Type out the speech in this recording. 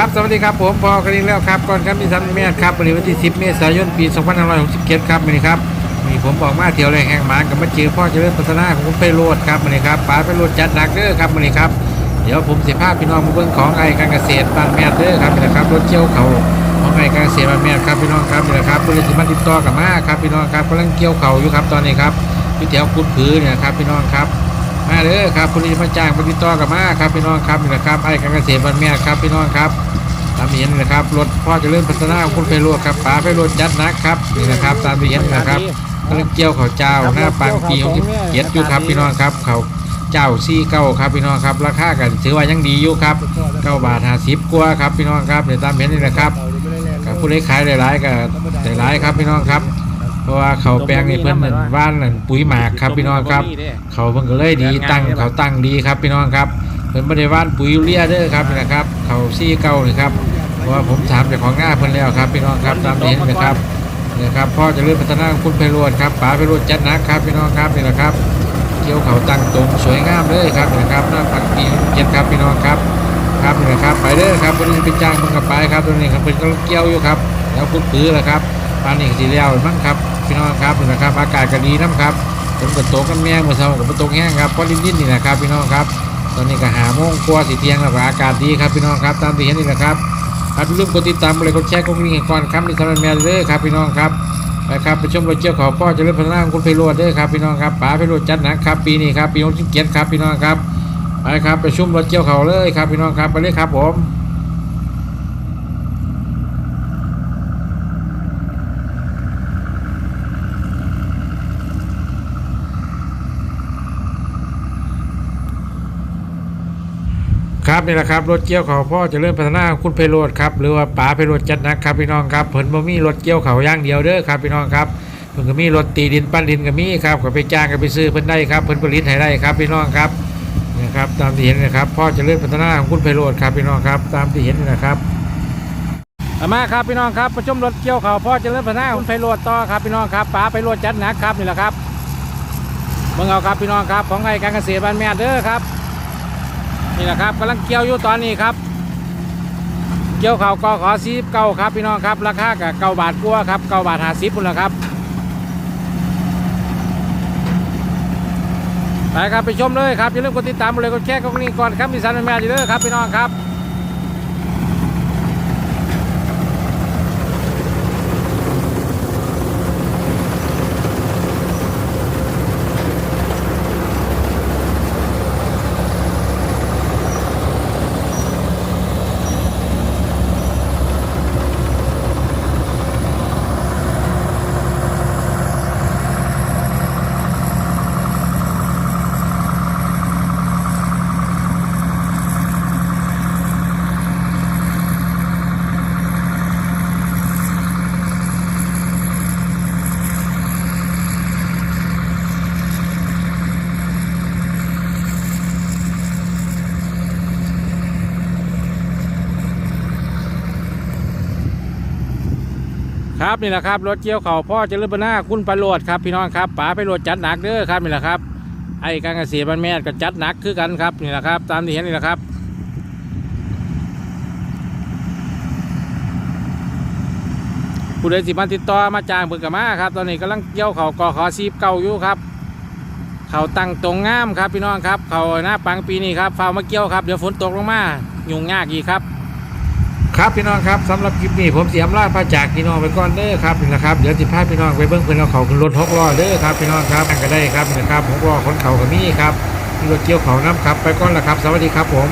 ครับสวัสดีครับผมพอกันอีแล้วครับก่อนครับมีสันเมษครับวันนี้วันที่ 10 เมษายนปี 2567ครับวันนี้ครับวันนี้ผมบอกมาเที่ยวแรงแห่งหมากับมาเจอพ่อจะเริญพัฒนาของผมไปโรดครับวันนี้ครับป๋าไปโรดจัดหนักเด้อครับวันนี้ครับเดี๋ยวผมเสิพาพพี่น้องมาเบิ่งของไอ้การเกษตรบ้านแม่เด้อครับนี่นะครับรถเกี่ยวเขาของไอ้การเกษตรบ้านแม่ครับพี่น้องครับนี่นะครับบริษัทมาติดต่อกับมาครับพี่น้องครับกำลังเกี่ยวเขาอยู่ครับตอนนี้ครับพี่แถวกุดผือเนี่ยครับพี่น้องครับ มาเด้อครับผู้ที่มาจ้างมาติดต่อกับมาครับพี่น้องครับนี่แหละครับไอ้การเกษตรบ้านแม่ครับพี่น้องครับตามเห็นนะครับรถพ่อจะเริ่มพัฒนาของคุณไพโรดครับป๋าไพโรดจัดนักครับนี่นะครับ ตามที่เห็นนะครับกำลังเกี่ยวเขาเจ้าหน้าปังปีของที่เจ็ดอยู่ครับพี่น้องครับเขาเจ้าซี่เก้าครับพี่น้องครับราคากันถือว่ายังดีอยู่ครับเก้าบาทห้าสิบกว่าครับพี่น้องครับเดี๋ยวตามเห็นนี่นะครับกับผู้ได้ขายหลายๆกับหลายๆครับพี่น้องครับ ราะว่าเขาแปลงนี่เพิ่นนั่นว่านนั่นปุ๋ยหมากครับพี่น้องครับ เขาเพิ่นก็เลยดีตั้งเขาตั้งดีครับพี่น้องครับเพิ่นบ่ได้ว่านปุ๋ยยูเรียเด้อครับนี่นะครับ เขาซี่เก่านี่ครับเพราะว่าผมถามเจ้าของงาเพิ่นแล้วครับพี่น้องครับตามที่เห็นนะครับนี่นะครับพ่อเจะเริ่พัฒนาของคุณไพโรดครับป๋าไพโรดจัดหนักครับพี่น้องครับนี่นะครับเกี่ยวเขาตั้งตรงสวยงามเลยครับนี่นะครับหน้าปักปีเจ็ดครับพี่น้องครับครับนี่นะครับไปเด้อครับวันนี้เป็นจ้างเพิ่นกับไปครับตรงนี้ครับเพิ่นก็เกี่ยวอยู่ครับแล้วคุณปื้อแหละครับปานนี้ก็สิแล้วมั้งครับพี่น้องครับนี่นะครับ อากาศก็ดีน้ำครับผมก็ตกกันแม่เมื่อเช้ากับตกแห้งครับก็ลิ้นๆนี่นะครับพี่น้องครับ ตอนนี้ก็หาโมงกว่าสีเทียงแล้วก็อากาศดีครับพี่น้องครับ ตามที่เห็นนี่แหละครับครับอย่าลืมกดติดตามกดไลค์กดแชร์กดกระดิ่งก่อนครับนี่สำหรับแม่เลยครับพี่น้องครับไปครับไปชมรถเกี่ยวขอพ่อจะเริ่พัฒนาของคุณไพโรดเด้อครับพี่น้องครับป๋าไพโรดจัดหนักครับปีนี้ครับปีนี้เกียรติครับพี่น้องครับไปครับไปชมรถเกี่ยวเขาเลยครับพี่น้องครับไปเลยครับผม ครับนี่แหละครับรถเกี่ยวเขาพ่อจะเริ่มพัฒนาคุณไพโรดครับหรือว่าป๋าไพโรดจัดนักครับพี่น้องครับเพิ่นบ่มีรถเกี่ยวเขาย่างเดียวเด้อครับพี่น้องครับเพิ่นก็มีรถตีดินปั้นดินก็มีครับก็ไปจ้างก็ไปซื้อเพิ่นได้ครับเพิ่นผลิตให้ได้ครับพี่น้องครับนี่ครับตามที่เห็นนะครับพ่อจะเริ่มพัฒนาของคุณไพโรดครับพี่น้องครับตามที่เห็นนี่นะครับมาครับพี่น้องครับประชุมรถเกี่ยวเขาพ่อจะเริ่มพัฒนาของไพโรดต่อครับพี่น้องครับป๋าไพโรดจัดนักครับนี่แหละครับเบิ่งเอาครับพี่น้องครับของไอ้การเกษตรบ้านแม่เด้อครับ นี่แหละครับกำลังเกี่ยวอยู่ตอนนี้ครับ เกี่ยวเขาก็ขอซีเก้าครับพี่น้องครับ ราคากับเก้าบาทกว่าครับเก้าบาทหาซีบพุ่นละครับไปครับไปชมเลยครับอย่าลืมกดติดตามเลยกดแชร์กดกระดิ่งก่อนครับมีสารแม่ดีเลยครับพี่น้องครับ ครับนี่แหละครับรถเกี่ยวเขาพ่อเจริญบรรณาคุณประโรดครับพี่น้องครับป๋าไปโรดจัดหนักเด้อครับนี่แหละครับไอ้การเกษตรบ้านแม่ก็จัดหนักคือกันครับนี่แหละครับ ตามที่เห็นนี่แหละครับผู้ใดสิมาติดต่อมาจ้างเพิ่นกับมาครับ ตอนนี้กำลังเกี่ยวเขากอขอซีบเก่าอยู่ครับ เขาตั้งตรงงามครับพี่น้องครับ เขาหน้าปังปีนี้ครับฟ้ามาเกี่ยวครับเดี๋ยวฝนตกลงมายุ่งยากอีกครับ ครับพี่น้องครับสำหรับคลิปนี้ผมเสียมลาพระจากพี่น้องไปก่อนเด้อครับนี่แหละครับเดี๋ยวสิพาพี่น้องไปเบิ้งเพิ่นเอาเขาขึ้นรถหกล้อเด้อครับพี่น้องครับนั่งก็ได้ครับนะครับหกล้อคนเขาก็มีครับมีรถเกี่ยวเขาน้ำครับ ไปก่อนละครับ สวัสดีครับผม